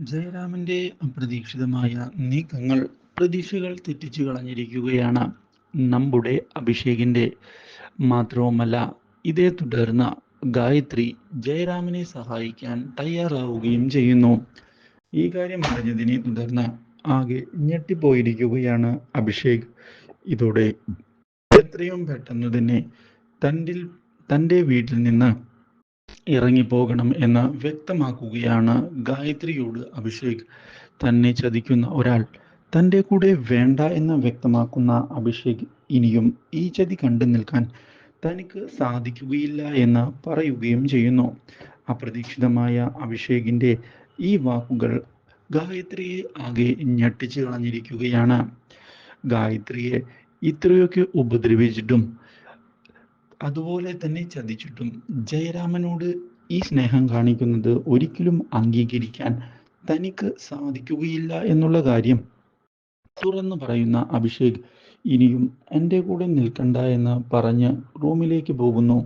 ജയറാമിന്റെ അപ്രതീക്ഷിതമായ നീക്കങ്ങൾ പ്രതീക്ഷകൾ തെറ്റിച്ചു കളഞ്ഞിരിക്കുകയാണ് നമ്മുടെ അഭിഷേകിന്റെ. മാത്രവുമല്ല ഇതേ തുടർന്ന് ഗായത്രി ജയറാമിനെ സഹായിക്കാൻ തയ്യാറാവുകയും ചെയ്യുന്നു. ഈ കാര്യം അറിഞ്ഞതിനെ തുടർന്ന് ആകെ ഞെട്ടിപ്പോയിരിക്കുകയാണ് അഭിഷേക്. ഇതോടെ എത്രയും പെട്ടെന്ന് തന്നെ തന്റെ തന്റെ വീട്ടിൽ നിന്ന് ഇറങ്ങിപ്പോകണം എന്ന് വ്യക്തമാക്കുകയാണ് ഗായത്രിയോട് അഭിഷേക്. തന്നെ ചതിക്കുന്ന ഒരാൾ തന്റെ കൂടെ വേണ്ട എന്ന് വ്യക്തമാക്കുന്ന അഭിഷേക് ഇനിയും ഈ ചതി കണ്ടു നിൽക്കാൻ തനിക്ക് സാധിക്കുകയില്ല എന്ന് പറയുകയും ചെയ്യുന്നു. അപ്രതീക്ഷിതമായ അഭിഷേകിന്റെ ഈ വാക്കുകൾ ഗായത്രിയെ ആകെ ഞെട്ടിച്ചു കളഞ്ഞിരിക്കുകയാണ്. ഗായത്രിയെ ഇത്രയൊക്കെ ഉപദ്രവിച്ചിട്ടും അതുപോലെ തന്നെ ചതിച്ചിട്ടും ജയരാമനോട് ഈ സ്നേഹം കാണിക്കുന്നത് ഒരിക്കലും അംഗീകരിക്കാൻ തനിക്ക് സാധിക്കുകയില്ല എന്നുള്ള കാര്യം തുറന്നു പറയുന്ന അഭിഷേക് ഇനിയും എന്റെ കൂടെ നിൽക്കണ്ട എന്ന് പറഞ്ഞ് റൂമിലേക്ക് പോകുന്നു.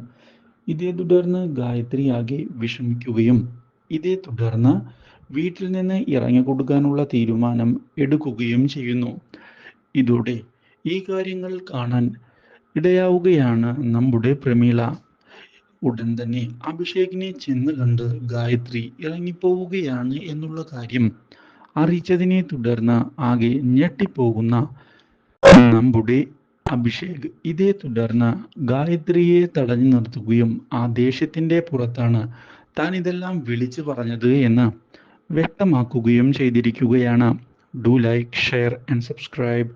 ഇതേ തുടർന്ന് ഗായത്രി ആകെ വിഷമിക്കുകയും ഇതേ തുടർന്ന് വീട്ടിൽ നിന്ന് ഇറങ്ങിക്കൊടുക്കാനുള്ള തീരുമാനം എടുക്കുകയും ചെയ്യുന്നു. ഇതോടെ ഈ കാര്യങ്ങൾ കാണാൻ ഇടയാവുകയാണ് നമ്മുടെ പ്രമീള. ഉടൻ തന്നെ അഭിഷേകിനെ ചെന്ന് കണ്ട് ഗായത്രി ഇറങ്ങിപ്പോവുകയാണ് എന്നുള്ള കാര്യം അറിയിച്ചതിനെ തുടർന്ന് ആകെ ഞെട്ടിപ്പോകുന്ന നമ്മുടെ അഭിഷേക്. ഇതേ തുടർന്ന് ഗായത്രിയെ തടഞ്ഞു നിർത്തുകയും ആ ദേഷ്യത്തിന്റെ പുറത്താണ് താൻ ഇതെല്ലാം വിളിച്ചു പറഞ്ഞത് എന്ന് വ്യക്തമാക്കുകയും ചെയ്തിരിക്കുകയാണ്. Do like share and subscribe.